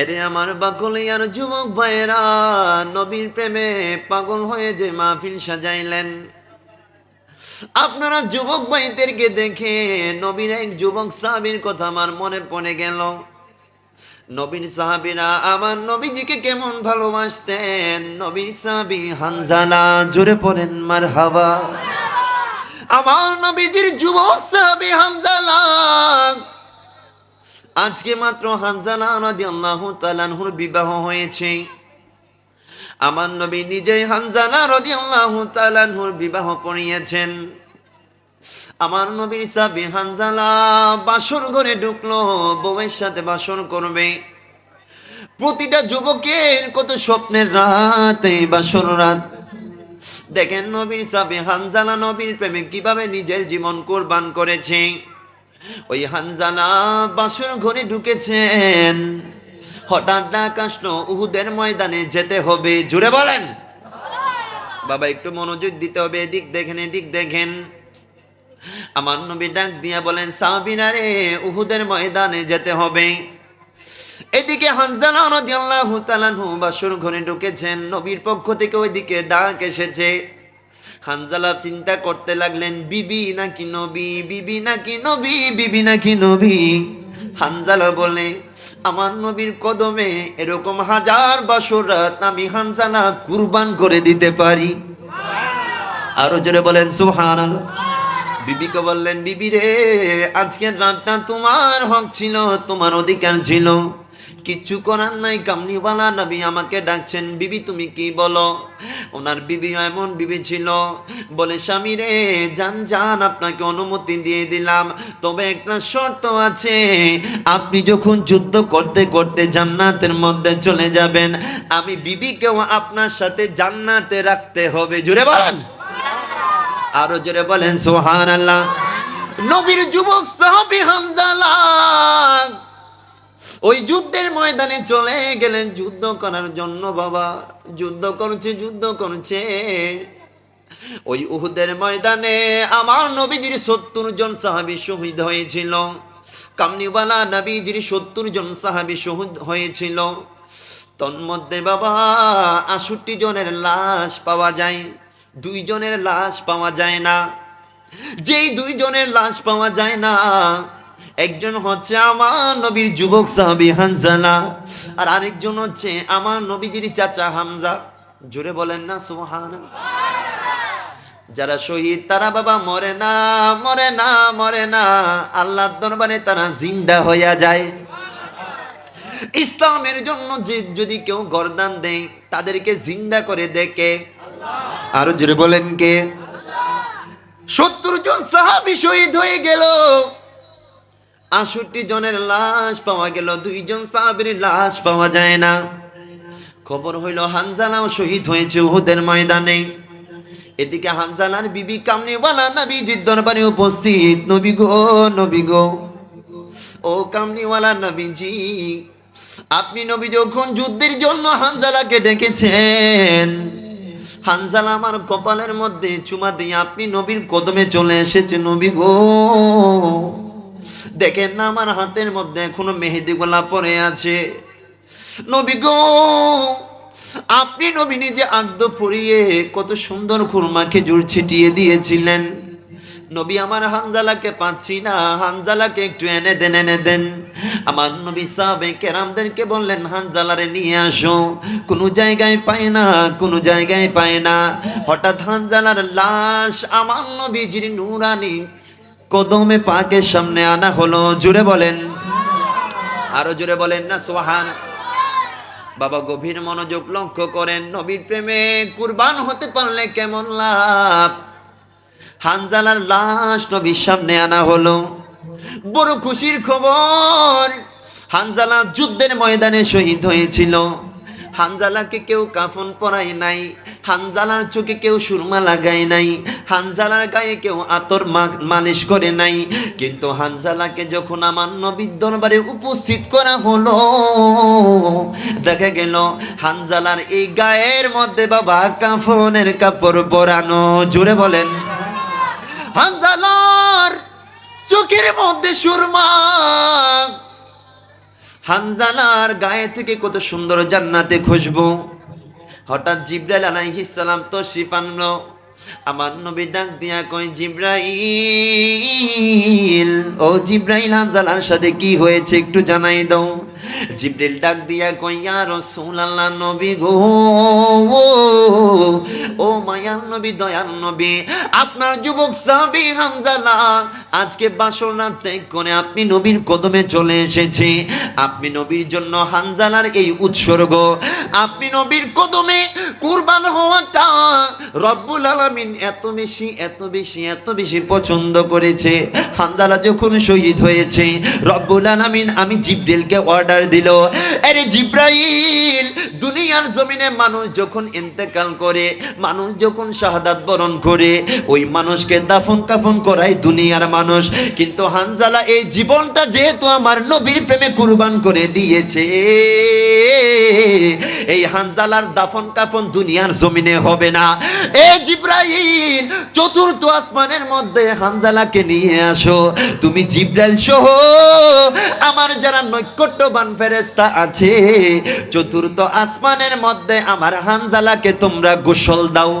এরে আমার বাকলিয়ার যুবক ভাইয়েরা, নবীর প্রেমে পাগল হয়ে যে মাহফিল সাজাইলেন। আপনারা যুবক ভাইদেরকে দেখে নবীর এক যুবক সাহাবীর কথা আমার মনে পড়ে গেল। নবীর সাহাবীরা আমার নবীজিকে কেমন ভালোবাসতেন? নবীর সাহাবী, হানজালা, জোরে পড়েন মার হাওয়া আমার নবীজির যুবক সাহাবী, হানজালা আজকে মাত্র তাআলার বিবাহ হয়েছে। আমার নবী নিজেই হানজালা রাদিয়াল্লাহু তাআলার বিবাহ পড়িয়েছেন। আমার নবীর সাবি হানজালা বাসর ঘরে ঢুকলো, বউয়ের সাথে বাসর করবে। প্রতিটা যুবকের কত স্বপ্নের রাত এই বাসর রাত। দেখেন নবীর সাবি হানজালা নবীর প্রেমে কীভাবে নিজের জীবন কোরবান করেছে। ওই হানজালা বাসর ঘরে ঢুকেছেন। হঠাৎ ডাক আসলো, উহুদের ময়দানে যেতে হবে। জুড়ে বলেন। বাবা, একটু মনোযোগ দিতে হবে। এদিক দেখেন এদিক দেখেন। আমার নবী ডাক দিয়া বলেন সাহাবিনা রে উহুদের ময়দানে যেতে হবে। এদিকে হানজালা রাদিয়াল্লাহু তাআলা বাসর ঘরে ঢুকেছেন। নবীর পক্ষ থেকে ওইদিকে ডাক এসেছে। হানজালা চিন্তা করতে লাগলেন বিবি নাকি নবী? বিবি নাকি নবী? বিবি নাকি নবী? হানজালা বলে আমার নবীর কদমে এরকম হাজার বাসর রাত আমি হানজালা কুরবান করে দিতে পারি। আরও জোরে বলেন সুবহানাল্লাহ। বিবিকে বললেন বিবি রে আজকের রাতটা তোমার হক ছিল তোমার অধিকার ছিল। কিচ্ছু করার নাই। কামনিওয়ালা নবী আমাকে ডাকছেন, বিবি, তুমি কি বলো? ওনার বিবি এমন বিবি ছিল, বলে, স্বামী রে, যান যান, আপনাকে অনুমতি দিয়ে দিলাম। তবে একটা শর্ত আছে, আপনি যখন যুদ্ধ করতে করতে জান্নাতের মধ্যে চলে যাবেন, আমি বিবিকেও আপনার সাথে জান্নাতে রাখতে হবে। জুড়ে বলেন। আরও জোরে বলেন সোহান আল্লাহ নবীর যুবক সাহাবি হামজালা ওই যুদ্ধের ময়দানে চলে গেলেন যুদ্ধ করার জন্য, বাবা। যুদ্ধ করছে যুদ্ধ করছে। ওই উহুদের ময়দানে আমার নবীজির সত্তর জন সাহাবি শহীদ হয়েছিল। কামনিওয়ালা নবীজির সত্তর জন সাহাবি শহীদ হয়েছিল। তন্মধ্যে, বাবা, আষট্টি জনের লাশ পাওয়া যায়। দুইজনের লাশ পাওয়া যায় না। যেই দুইজনের লাশ পাওয়া যায় না একজন হচ্ছে আমার নবীর যুবক সাহাবি হানজালা, আর আরেকজন হচ্ছে আমার নবীজির চাচা হামজা। জোরে বলেন না সুহান যারা শহীদ, তারা বাবা মরে না মরে না মরে না। আল্লাহর দরবারে তারা জিন্দা হইয়া যায়। ইসলামের জন্য যে যদি কেউ গরদান দেয়, তাদেরকে জিন্দা করে দেখে। আরও জোরে বলেন কে? সত্তর জন সাহাবি শহীদ হয়ে গেল। আষট্টি জনের লাশ পাওয়া গেল, দুইজন সাহাবির লাশ পাওয়া যায় না। খবর হইল, হানজালাও শহীদ হয়েছে উহুদের ময়দানে। এদিকে হানজালার বিবি কামনিওয়ালা নবীজির দরবারে উপস্থিত, নবী গো নবী গো, ও কামনিওয়ালা নবীজি, আপনি নবী যখন যুদ্ধের জন্য হানজালাকে ডেকেছেন, হানজালা আমার কপালের মধ্যে চুমা দিয়ে, আপনি নবীর কদমে চলে এসেছে নবী গো। দেখেন না আমার হাতের মধ্যে এখনও মেহেদি গোলা পরে আছে। নবী গো, আপনি নবী নিজে আগদ পরিয়ে কত সুন্দর খুরমা খেজুর ছিটিয়ে দিয়েছিলেন। নবী আমার হানজালাকে পাচ্ছি না, হানজালাকে একটু এনে দেন এনে দেন। আমার নবী সাহাবে কেরামদেরকে বললেন, হানজালারে নিয়ে আসো। কোনো জায়গায় পায় না, কোনো জায়গায় পায় না। হঠাৎ হানজালার লাশ আমার নবীজির নুরানি কদমে পাকের সামনে আনা হলো। জুড়ে বলেন। আরও জুড়ে বলেন না সোহান বাবা গভীর মনোযোগ লক্ষ্য করেন, নবীর প্রেমে কুরবান হতে পারলে কেমন লাভ? হানজালার লাশ নবীর সামনে আনা হলো। বড় খুশির খবর, হানজালা যুদ্ধের ময়দানে শহীদ হয়েছিল। হানজালাকে কেউ কাফন পরায় নাই, হানজালার চোখে কেউ সুরমা লাগায় নাই। হানজালার গায়ে কেউ আতর মালিশ করে নাই। কিন্তু হানজালাকে যখন আমার নবীর দরবারে উপস্থিত করা হলো, দেখা গেল হানজালার এই গায়ের মধ্যে বাবা কাফনের কাপড় পরানো। জুড়ে বলেন, হানজালার চোখের মধ্যে সুরমা। হানজালার গায়ে থেকে কত সুন্দর জান্নাতে খুশবু। হঠাৎ জিব্রাইল আলাইহিস সালাম তো শিফানলো আমার নবী ডাক দিয়া কয়, জিব্রাইল, ও জিব্রাইল হানজালার সাথে কি হয়েছে একটু জানাই দাও। জিব্রাইল ডাক দিয়া কই ইয়া রাসূলুল্লাহ নবী গো। ও মায়ার নবী, দয়ার নবী, আপনার যুবক সাহাবী হামজালা, আজকে বাসনা ত্যাগ করে আপনি নবীর কদমে চলে এসেছে। আপনি নবীর জন্য হানজালার এই উৎসর্গ, আপনি নবীর কদমে কুরবান হওয়াটা রব্বুল আলামিন এত বেশি এত বেশি এত বেশি পছন্দ করেছে। হানজালা যখন শহীদ হয়েছে, রব্বুল আলামিন আমি জিব্রিলকে অর্ডার দিল। আরে জিব্রাইল দুনিয়ার জমিনে মানুষ যখন ইন্তেকাল করে, মানুষ যখন শাহাদাত বরণ করে, ওই মানুষকে দাফন কাফন করায় দুনিয়ার মানুষ। কিন্তু হানজালা এই জীবনটা যেহেতু আমার নবীর প্রেমে কুরবান করে দিয়েছে, এই হানজালার দাফন কাফন দুনিয়ার জমিনে হবে না। এ জিব্রাইল, চতুর্থ আসমানের মধ্যে হানজালাকে নিয়ে আসো। তুমি জিব্রাইল সহ আমার যারা নৈকট্যবান ফেরেস্তা আছে, চতুর্থ আসমানের মধ্যে আমার হানজালাকে তোমরা গোসল দাও।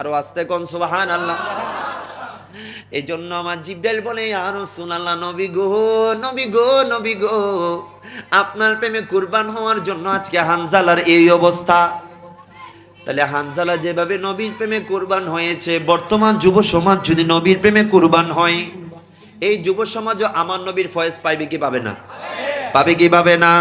আরও আস্তে কোন সুবাহান আল্লাহ এই জন্য আমার জিব্রাইল বলে আর সুনাল্লাহ নবী গো নবী গো নবী গো, আপনার প্রেমে কুরবান হওয়ার জন্য আজকে হানজালার এই অবস্থা। তাহলে হানজালা যেভাবে নবীর প্রেমে কুরবান হয়েছে, বর্তমান যুব সমাজ যদি নবীর প্রেমে কুরবান হয়, এই যুব সমাজও আমার নবীর ফয়েজ পাইবে কি পাবে না? পাবে কি পাবে না?